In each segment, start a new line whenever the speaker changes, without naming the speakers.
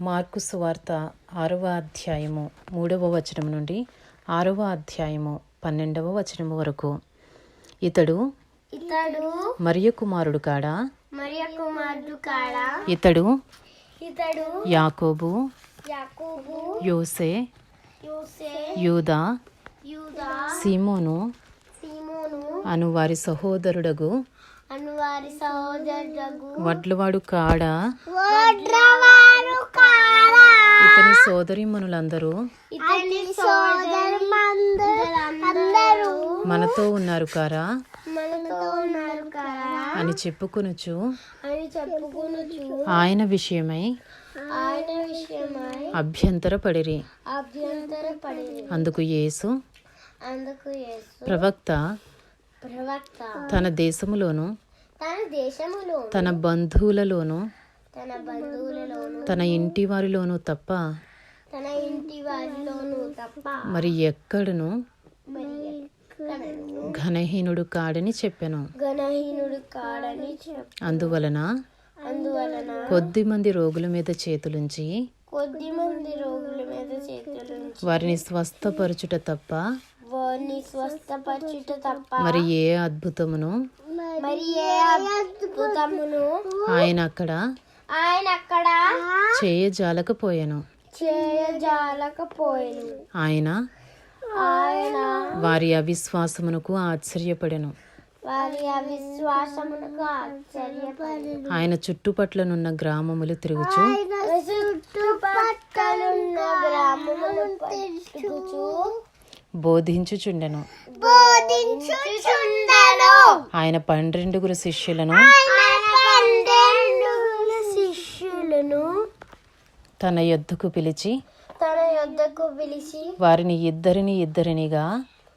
Mark సువార్త ఆరవ అధ్యాయము మూడవ వచనం నుండి ఆరవ అధ్యాయము పన్నెండవ వచనము వరకు. ఇతడు
ఇతడు
మరియ కుమారుడు కాడా?
మరియ కుమారుడు కాడ?
ఇతడు
ఇతడు
యాకోబు
యాకోబు
యోసే
యోసే
యూదా
యూదా
సీమోను
సీమోను
అను వారి సహోదరుడగు. వడ్లవాడు కాడా?
వడ్రవారు కాడ
ఇతని సోదరిమణులందరూ
ఇతని సోదరు అందరూ
మనతో ఉన్నారు కారా? అని చెప్పుకొనుచు ఆయన విషయమై అభ్యంతరపడిరి.
అభ్యంతర పడి
అందుకు యేసు ప్రవక్త తన దేశములోను
తన దేశములో
తన బంధువులలోను
తన బంధువులలోను
తన ఇంటి వారిలోనూ తప్ప
తన ఇంటి వారిలోను తప్ప
మరి ఎక్కడను? ఘనహీనుడు కాడని చెప్పెను.
కాడని
అందువలన
అందువలన
కొద్ది మంది రోగుల మీద చేతులుంచి
కొద్ది మంది రోగుల మీద చేతులు
వారిని స్వస్థపరచుట తప్ప
వారిని స్వస్థపరచుట తప్ప
మరి ఏ అద్భుతమును?
మరి ఏ అద్భుతమును?
ఆయన అక్కడ
ఆయన అక్కడ
చేయజాలకపోయాను.
చేయజాలకపోయాను.
ఆయన?
ఆయన
వారి అవిశ్వాసమునకు ఆశ్చర్యపడెను.
వారి అవిశ్వాసమునకు ఆశ్చర్యపడి
ఆయన చుట్టుపట్లనున్న గ్రామములు తిరుగుచు.
చుట్టుపక్కలున్న గ్రామములు తిరుగుచు.
బోధించుచుండెను.
బోధించుచుండెను.
ఆయన పన్నెండుగురు శిష్యులను.
ఆయన పన్నెండుగురు శిష్యులను
తన యొద్దకు పిలిచి
తన యొద్దకు పిలిచి
వారిని ఇద్దరిని ఇద్దరినిగా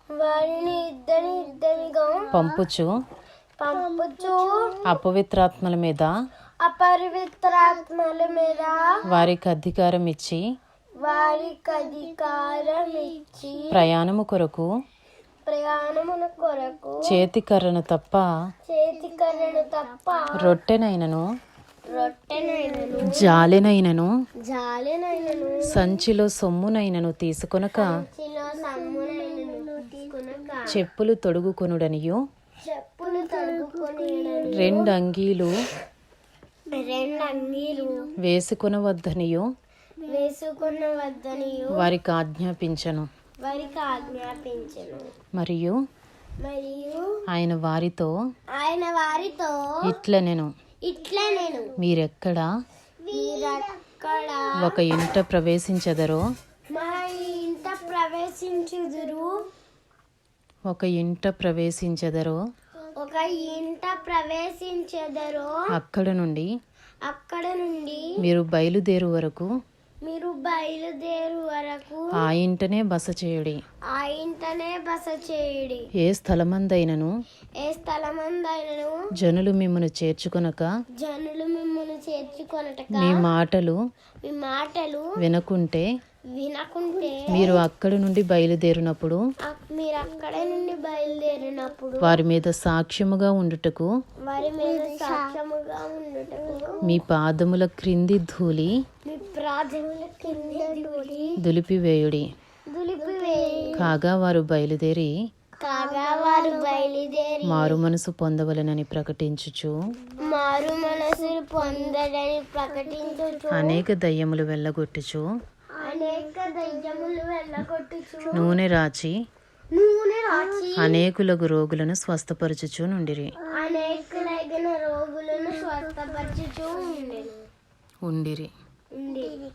వారిని ఇద్దరి ఇద్దరిగా
పంపుచు
పంపుచు
అపవిత్రాత్మల మీద
అపవిత్రాత్మల మీద
వారికి అధికారం ఇచ్చి
వారికి అధికారం ఇచ్చి
ప్రయాణము కొరకు
ప్రయాణమున కొరకు
చేతికర్రను తప్ప
చేతి కర్రను తప్ప
రొట్టెనైనను జాలెనైనను. సంచిలో సొమ్మునైనను తీసుకొనక చెప్పులు తొడుగుకొనుడనియు. రెండు అంగీలు వేసుకొనవద్దనియు. వారికి ఆజ్ఞాపించను.
వారికి ఆజ్ఞాపించను.
మరియు
మరియు
ఆయన వారితో
ఆయన వారితో
ఇట్లనెను.
ఇట్లా నేను.
మీరెక్కడ? ఒక ఇంట ప్రవేశించదరో?
మా ఇంట ప్రవేశించుదురు.
ఒక ఇంట ప్రవేశించదరో?
ఒక ఇంట ప్రవేశించెదరో.
అక్కడ నుండి?
అక్కడ నుండి.
మీరు బయలుదేరు వరకు?
మీరు బయలుదేరు వరకు
ఆ ఇంటనే బస చేయుడి.
ఆ ఇంటనే బస చేయుడి.
ఏ స్థలమందైనను?
ఏ స్థలమందైనను?
జనులు మిమ్మను చేర్చుకొనక?
జనులు మిమ్మల్ని చేర్చుకొనటక?
మీ మాటలు
మీ మాటలు
వినకుంటే?
వినకుంటే?
మీరు అక్కడి నుండి బయలుదేరినప్పుడు?
మీరు అక్కడ నుండి బయలుదేరినప్పుడు?
వారి మీద సాక్ష్యముగా ఉండుటకు?
వారి మీద సాక్ష్యముగా ఉండుటకు?
మీ పాదముల క్రింది ధూళి దులిపివేయుడి.
దులిపివేయి
కాగా వారు బయలుదేరి
కాగా వారు బయలుదేరి
మారు మనసు పొందవలెనని ప్రకటించుచు
మారు మనసులు పొందడని ప్రకటించుచు
అనేక దయ్యములు వెళ్ళగొట్టుచు
అనేక దయ్యములు వెళ్ళగొట్టుచు
నూనె రాచి
నూనె రాచి
అనేకులకు రోగులను స్వస్థపరచుచు నుండిరి.
అనేకులైన రోగులను స్వస్థపరచుచూ
ఉండిరి.
Değil.